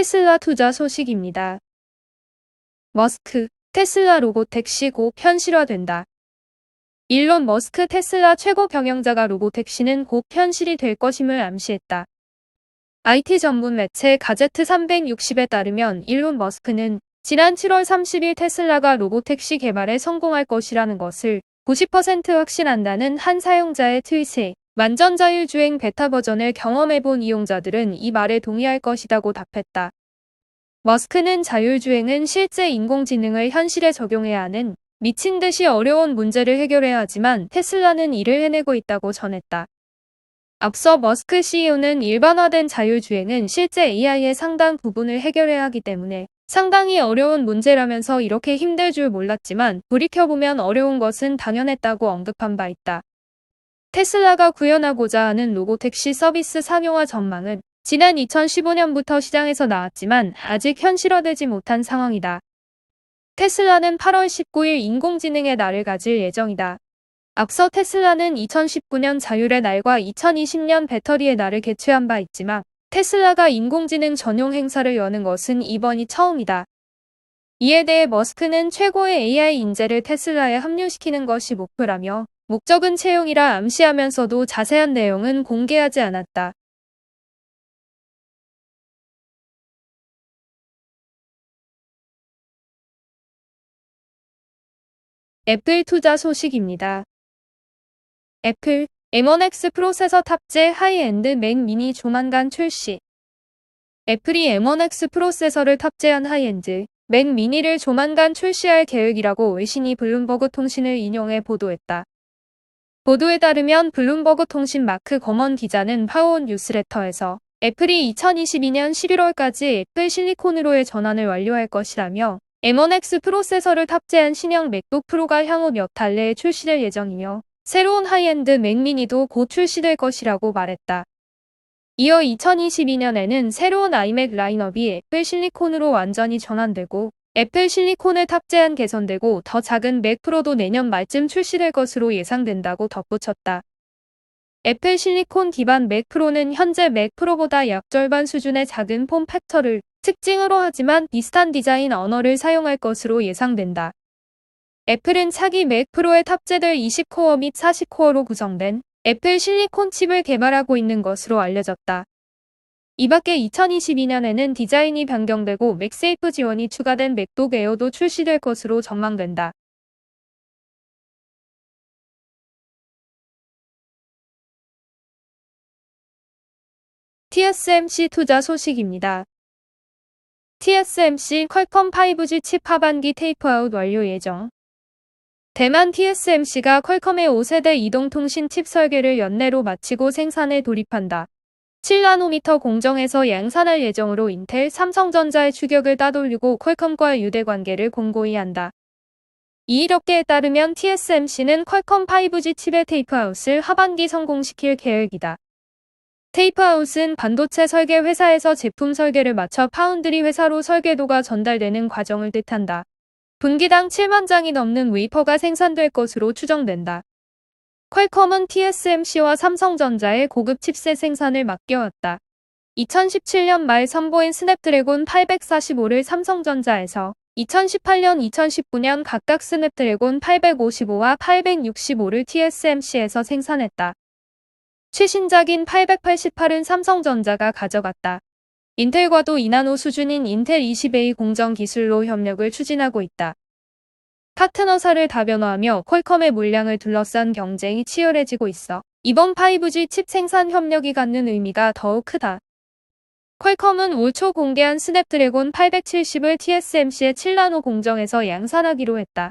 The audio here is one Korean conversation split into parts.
테슬라 투자 소식입니다. 머스크, 테슬라 로보택시 곧 현실화된다. 일론 머스크 테슬라 최고 경영자가 로보택시는 곧 현실이 될 것임을 암시했다. IT 전문 매체 가제트 360에 따르면 일론 머스크는 지난 7월 30일 테슬라가 로보택시 개발에 성공할 것이라는 것을 90% 확신한다는 한 사용자의 트윗에 완전 자율주행 베타 버전을 경험해본 이용자들은 이 말에 동의할 것이라고 답했다. 머스크는 자율주행은 실제 인공지능을 현실에 적용해야 하는 미친 듯이 어려운 문제를 해결해야 하지만 테슬라는 이를 해내고 있다고 전했다. 앞서 머스크 CEO는 일반화된 자율주행은 실제 AI의 상당 부분을 해결해야 하기 때문에 상당히 어려운 문제라면서 이렇게 힘들 줄 몰랐지만 돌이켜보면 어려운 것은 당연했다고 언급한 바 있다. 테슬라가 구현하고자 하는 로보택시 서비스 상용화 전망은 지난 2015년부터 시장에서 나왔지만 아직 현실화되지 못한 상황이다. 테슬라는 8월 19일 인공지능의 날을 가질 예정이다. 앞서 테슬라는 2019년 자율의 날과 2020년 배터리의 날을 개최한 바 있지만 테슬라가 인공지능 전용 행사를 여는 것은 이번이 처음이다. 이에 대해 머스크는 최고의 AI 인재를 테슬라에 합류시키는 것이 목표라며 목적은 채용이라 암시하면서도 자세한 내용은 공개하지 않았다. 애플 투자 소식입니다. 애플 M1X 프로세서 탑재 하이엔드 맥 미니 조만간 출시. 애플이 M1X 프로세서를 탑재한 하이엔드 맥 미니를 조만간 출시할 계획이라고 외신이 블룸버그 통신을 인용해 보도했다. 보도에 따르면 블룸버그 통신 마크 검원 기자는 파워온 뉴스레터에서 애플이 2022년 11월까지 애플 실리콘으로의 전환을 완료할 것이라며 M1X 프로세서를 탑재한 신형 맥북 프로가 향후 몇 달 내에 출시될 예정이며 새로운 하이엔드 맥미니도 곧 출시될 것이라고 말했다. 이어 2022년에는 새로운 아이맥 라인업이 애플 실리콘으로 완전히 전환되고 애플 실리콘을 탑재한 개선되고 더 작은 맥 프로도 내년 말쯤 출시될 것으로 예상된다고 덧붙였다. 애플 실리콘 기반 맥 프로는 현재 맥 프로보다 약 절반 수준의 작은 폼 팩터를 특징으로 하지만 비슷한 디자인 언어를 사용할 것으로 예상된다. 애플은 차기 맥 프로에 탑재될 20코어 및 40코어로 구성된 애플 실리콘 칩을 개발하고 있는 것으로 알려졌다. 이 밖에 2022년에는 디자인이 변경되고 맥세이프 지원이 추가된 맥북 에어도 출시될 것으로 전망된다. TSMC 투자 소식입니다. TSMC 퀄컴 5G 칩 하반기 테이프아웃 완료 예정. 대만 TSMC가 퀄컴의 5세대 이동통신 칩 설계를 연내로 마치고 생산에 돌입한다. 7나노미터 공정에서 양산할 예정으로 인텔, 삼성전자의 추격을 따돌리고 퀄컴과 유대 관계를 공고히 한다. 이일업계에 따르면 TSMC는 퀄컴 5G 칩의 테이프아웃을 하반기 성공시킬 계획이다. 테이프아웃은 반도체 설계 회사에서 제품 설계를 마쳐 파운드리 회사로 설계도가 전달되는 과정을 뜻한다. 분기당 7만 장이 넘는 웨이퍼가 생산될 것으로 추정된다. 퀄컴은 TSMC와 삼성전자의 고급 칩셋 생산을 맡겨왔다. 2017년 말 선보인 스냅드래곤 845를 삼성전자에서 2018년 2019년 각각 스냅드래곤 855와 865를 TSMC에서 생산했다. 최신작인 888은 삼성전자가 가져갔다. 인텔과도 2나노 수준인 인텔 20A 공정 기술로 협력을 추진하고 있다. 파트너사를 다변화하며 퀄컴의 물량을 둘러싼 경쟁이 치열해지고 있어 이번 5G 칩 생산 협력이 갖는 의미가 더욱 크다. 퀄컴은 올 초 공개한 스냅드래곤 870을 TSMC의 7나노 공정에서 양산하기로 했다.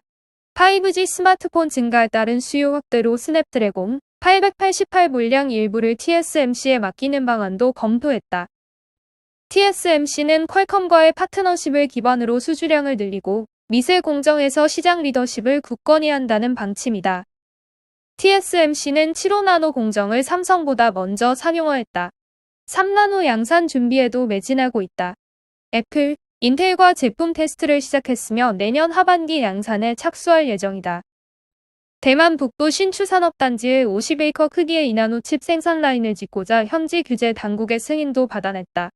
5G 스마트폰 증가에 따른 수요 확대로 스냅드래곤 888 물량 일부를 TSMC에 맡기는 방안도 검토했다. TSMC는 퀄컴과의 파트너십을 기반으로 수주량을 늘리고 미세 공정에서 시장 리더십을 굳건히 한다는 방침이다. TSMC는 7호나노 공정을 삼성보다 먼저 상용화했다. 3나노 양산 준비에도 매진하고 있다. 애플, 인텔과 제품 테스트를 시작했으며 내년 하반기 양산에 착수할 예정이다. 대만 북부 신추 산업단지의 50에이커 크기의 이나노 칩 생산 라인을 짓고자 현지 규제 당국의 승인도 받아냈다.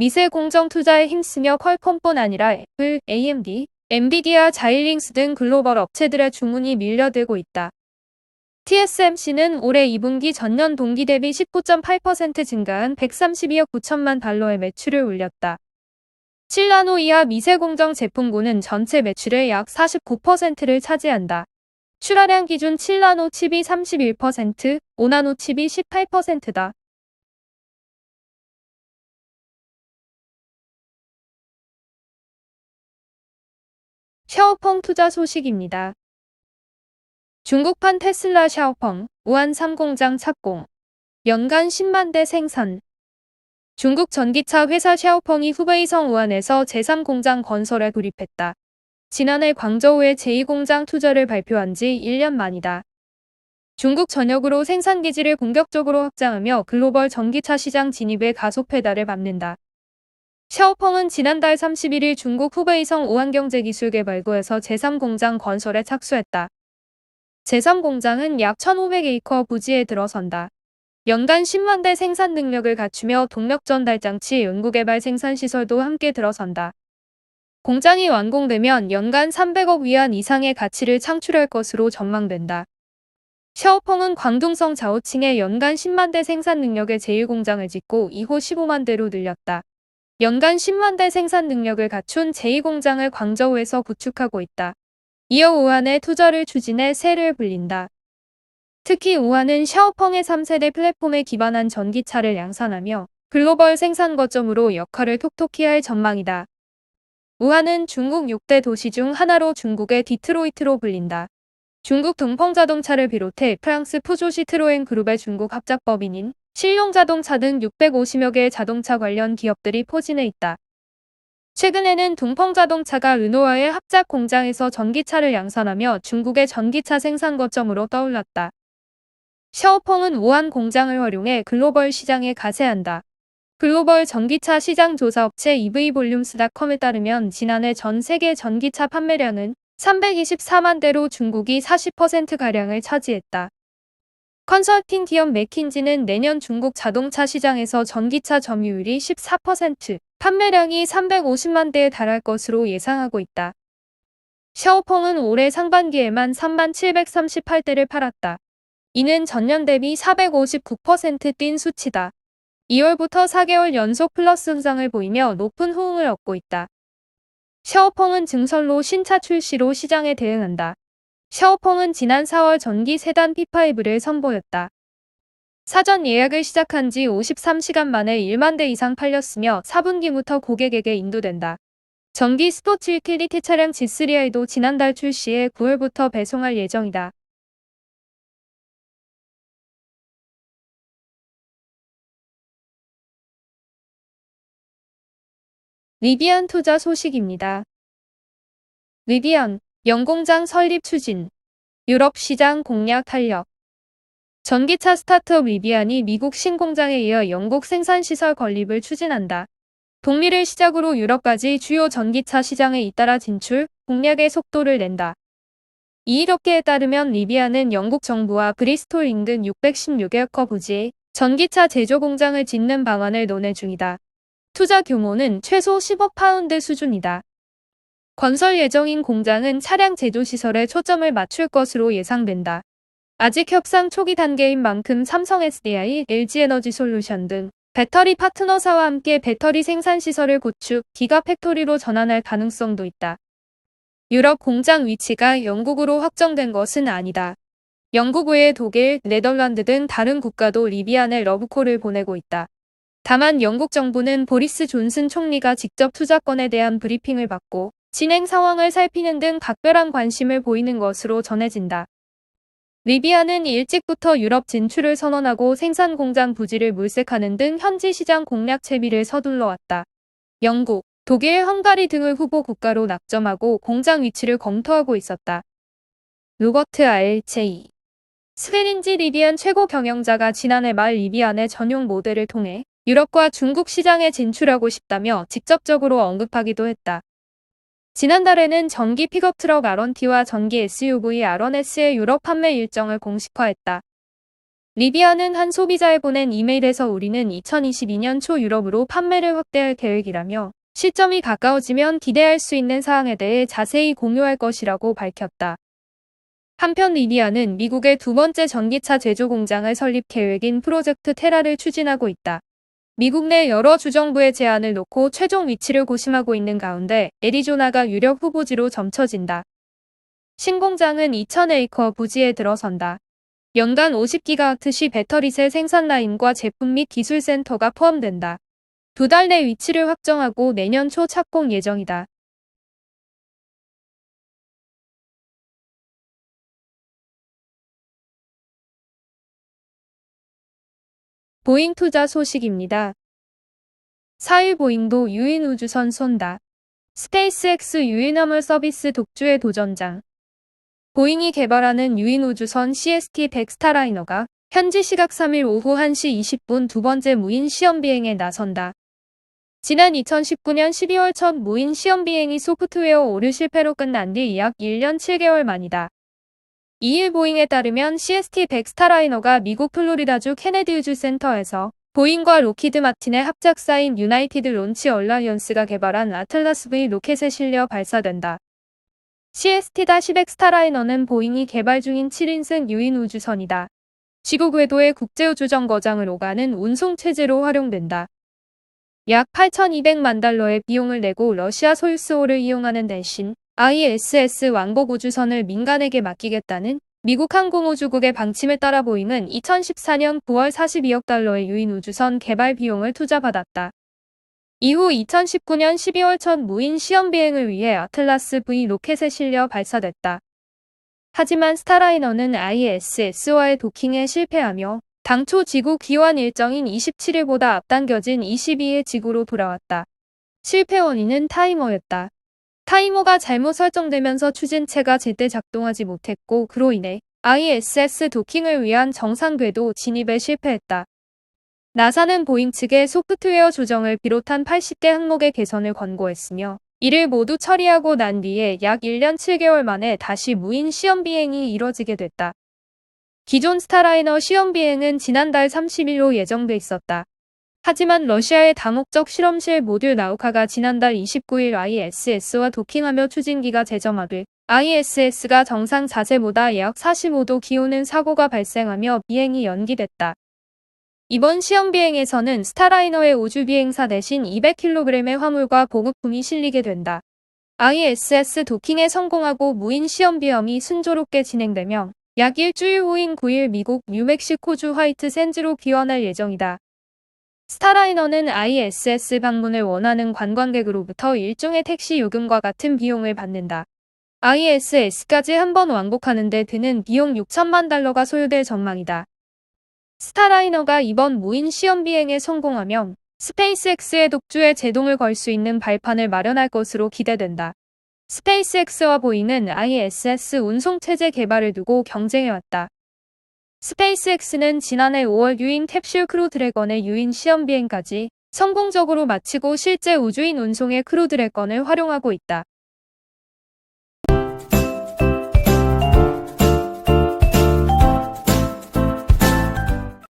미세 공정 투자에 힘쓰며 퀄컴뿐 아니라 애플, AMD, 엔비디아, 자일링스 등 글로벌 업체들의 주문이 밀려들고 있다. TSMC는 올해 2분기 전년 동기 대비 19.8% 증가한 132억 9천만 달러의 매출을 올렸다. 7나노 이하 미세공정 제품군은 전체 매출의 약 49%를 차지한다. 출하량 기준 7나노 칩이 31%, 5나노 칩이 18%다. 샤오펑 투자 소식입니다. 중국판 테슬라 샤오펑, 우한 3공장 착공. 연간 10만 대 생산. 중국 전기차 회사 샤오펑이 후베이성 우한에서 제3공장 건설에 돌입했다. 지난해 광저우에 제2공장 투자를 발표한 지 1년 만이다. 중국 전역으로 생산기지를 공격적으로 확장하며 글로벌 전기차 시장 진입에 가속 페달을 밟는다. 샤오펑은 지난달 31일 중국 후베이성 우한경제기술개발구에서 제3공장 건설에 착수했다. 제3공장은 약 1,500에이커 부지에 들어선다. 연간 10만 대 생산 능력을 갖추며 동력 전달 장치 연구개발 생산 시설도 함께 들어선다. 공장이 완공되면 연간 300억 위안 이상의 가치를 창출할 것으로 전망된다. 샤오펑은 광둥성 자오칭에 연간 10만 대 생산 능력의 제1공장을 짓고 2호 15만 대로 늘렸다. 연간 10만 대 생산 능력을 갖춘 제2공장을 광저우에서 구축하고 있다. 이어 우한에 투자를 추진해 세를 불린다. 특히 우한은 샤오펑의 3세대 플랫폼에 기반한 전기차를 양산하며 글로벌 생산 거점으로 역할을 톡톡히 할 전망이다. 우한은 중국 6대 도시 중 하나로 중국의 디트로이트로 불린다. 중국 동펑자동차를 비롯해 프랑스 푸조 시트로엔 그룹의 중국 합작법인인 실용자동차 등 650여 개의 자동차 관련 기업들이 포진해 있다. 최근에는 동펑자동차가 르노와의 합작 공장에서 전기차를 양산하며 중국의 전기차 생산 거점으로 떠올랐다. 샤오펑은 우한 공장을 활용해 글로벌 시장에 가세한다. 글로벌 전기차 시장 조사 업체 EV볼륨스닷컴에 따르면 지난해 전 세계 전기차 판매량은 324만 대로 중국이 40%가량을 차지했다. 컨설팅 기업 맥킨지는 내년 중국 자동차 시장에서 전기차 점유율이 14%, 판매량이 350만 대에 달할 것으로 예상하고 있다. 샤오펑은 올해 상반기에만 3만 738대를 팔았다. 이는 전년 대비 459%뛴 수치다. 2월부터 4개월 연속 플러스 수상을 보이며 높은 호응을 얻고 있다. 샤오펑은 증설로 신차 출시로 시장에 대응한다. 샤오펑은 지난 4월 전기 세단 P5를 선보였다. 사전 예약을 시작한 지 53시간 만에 1만 대 이상 팔렸으며 4분기부터 고객에게 인도된다. 전기 스포츠 유틸리티 차량 G3i도 지난달 출시해 9월부터 배송할 예정이다. 리비안 투자 소식입니다. 리비안 영공장 설립 추진, 유럽 시장 공략 탄력. 전기차 스타트업 리비안이 미국 신공장에 이어 영국 생산시설 건립을 추진한다. 동미를 시작으로 유럽까지 주요 전기차 시장에 잇따라 진출, 공략의 속도를 낸다. 이이롭게에 따르면 리비안은 영국 정부와 브리스톨 인근 616에커 부지에 전기차 제조 공장을 짓는 방안을 논의 중이다. 투자 규모는 최소 10억 파운드 수준이다. 건설 예정인 공장은 차량 제조 시설에 초점을 맞출 것으로 예상된다. 아직 협상 초기 단계인 만큼 삼성 SDI, LG에너지 솔루션 등 배터리 파트너사와 함께 배터리 생산 시설을 구축, 기가 팩토리로 전환할 가능성도 있다. 유럽 공장 위치가 영국으로 확정된 것은 아니다. 영국 외에 독일, 네덜란드 등 다른 국가도 리비안에 러브콜을 보내고 있다. 다만 영국 정부는 보리스 존슨 총리가 직접 투자권에 대한 브리핑을 받고 진행 상황을 살피는 등 각별한 관심을 보이는 것으로 전해진다. 리비아는 일찍부터 유럽 진출을 선언하고 생산 공장 부지를 물색하는 등 현지 시장 공략 채비를 서둘러 왔다. 영국, 독일, 헝가리 등을 후보 국가로 낙점하고 공장 위치를 검토하고 있었다. 루거트 알체이 스페린지 리비안 최고 경영자가 지난해 말 리비안의 전용 모델을 통해 유럽과 중국 시장에 진출하고 싶다며 직접적으로 언급하기도 했다. 지난달에는 전기 픽업 트럭 R1T와 전기 SUV R1S의 유럽 판매 일정을 공식화했다. 리비아는 한 소비자에 보낸 이메일에서 우리는 2022년 초 유럽으로 판매를 확대할 계획이라며 시점이 가까워지면 기대할 수 있는 사항에 대해 자세히 공유할 것이라고 밝혔다. 한편 리비아는 미국의 두 번째 전기차 제조 공장을 설립 계획인 프로젝트 테라를 추진하고 있다. 미국 내 여러 주정부의 제안을 놓고 최종 위치를 고심하고 있는 가운데 애리조나가 유력 후보지로 점쳐진다. 신공장은 2000에이커 부지에 들어선다. 연간 50기가와트시 배터리셀 생산 라인과 제품 및 기술 센터가 포함된다. 두 달 내 위치를 확정하고 내년 초 착공 예정이다. 보잉 투자 소식입니다. 4일 보잉도 유인 우주선 쏜다. 스페이스X 유인화물 서비스 독주의 도전장. 보잉이 개발하는 유인 우주선 CST-100 스타라이너가 현지 시각 3일 오후 1시 20분 두 번째 무인 시험 비행에 나선다. 지난 2019년 12월 첫 무인 시험 비행이 소프트웨어 오류 실패로 끝난 뒤 약 1년 7개월 만이다. 2일 보잉에 따르면 CST-100 스타라이너가 미국 플로리다주 케네디 우주센터에서 보잉과 로키드 마틴의 합작사인 유나이티드 론치 얼라이언스가 개발한 아틀라스 V 로켓에 실려 발사된다. CST-100 스타라이너는 보잉이 개발 중인 7인승 유인 우주선이다. 지구 궤도의 국제우주정 거장을 오가는 운송체제로 활용된다. 약 8,200만 달러의 비용을 내고 러시아 소유스호를 이용하는 대신 ISS 왕복 우주선을 민간에게 맡기겠다는 미국 항공우주국의 방침을 따라 보잉은 2014년 9월 42억 달러의 유인 우주선 개발 비용을 투자받았다. 이후 2019년 12월 첫 무인 시험 비행을 위해 아틀라스 V 로켓에 실려 발사됐다. 하지만 스타라이너는 ISS와의 도킹에 실패하며 당초 지구 귀환 일정인 27일보다 앞당겨진 22일 지구로 돌아왔다. 실패 원인은 타이머였다. 타이머가 잘못 설정되면서 추진체가 제때 작동하지 못했고 그로 인해 ISS 도킹을 위한 정상 궤도 진입에 실패했다. 나사는 보잉 측의 소프트웨어 조정을 비롯한 80개 항목의 개선을 권고했으며 이를 모두 처리하고 난 뒤에 약 1년 7개월 만에 다시 무인 시험 비행이 이뤄지게 됐다. 기존 스타라이너 시험 비행은 지난달 30일로 예정돼 있었다. 하지만 러시아의 다목적 실험실 모듈 나우카가 지난달 29일 ISS와 도킹하며 추진기가 재점화돼 ISS가 정상 자세보다 약 45도 기오는 사고가 발생하며 비행이 연기됐다. 이번 시험 비행에서는 스타라이너의 우주 비행사 대신 200kg의 화물과 보급품이 실리게 된다. ISS 도킹에 성공하고 무인 시험 비험이 순조롭게 진행되며 약 일주일 후인 9일 미국 뉴멕시코주 화이트 샌즈로 귀환할 예정이다. 스타라이너는 ISS 방문을 원하는 관광객으로부터 일종의 택시 요금과 같은 비용을 받는다. ISS까지 한 번 왕복하는데 드는 비용 6천만 달러가 소요될 전망이다. 스타라이너가 이번 무인 시험 비행에 성공하면 스페이스X의 독주에 제동을 걸 수 있는 발판을 마련할 것으로 기대된다. 스페이스X와 보이는 ISS 운송체제 개발을 두고 경쟁해왔다. 스페이스X는 지난해 5월 유인 캡슐 크루 드래건의 유인 시험 비행까지 성공적으로 마치고 실제 우주인 운송의 크루 드래건을 활용하고 있다.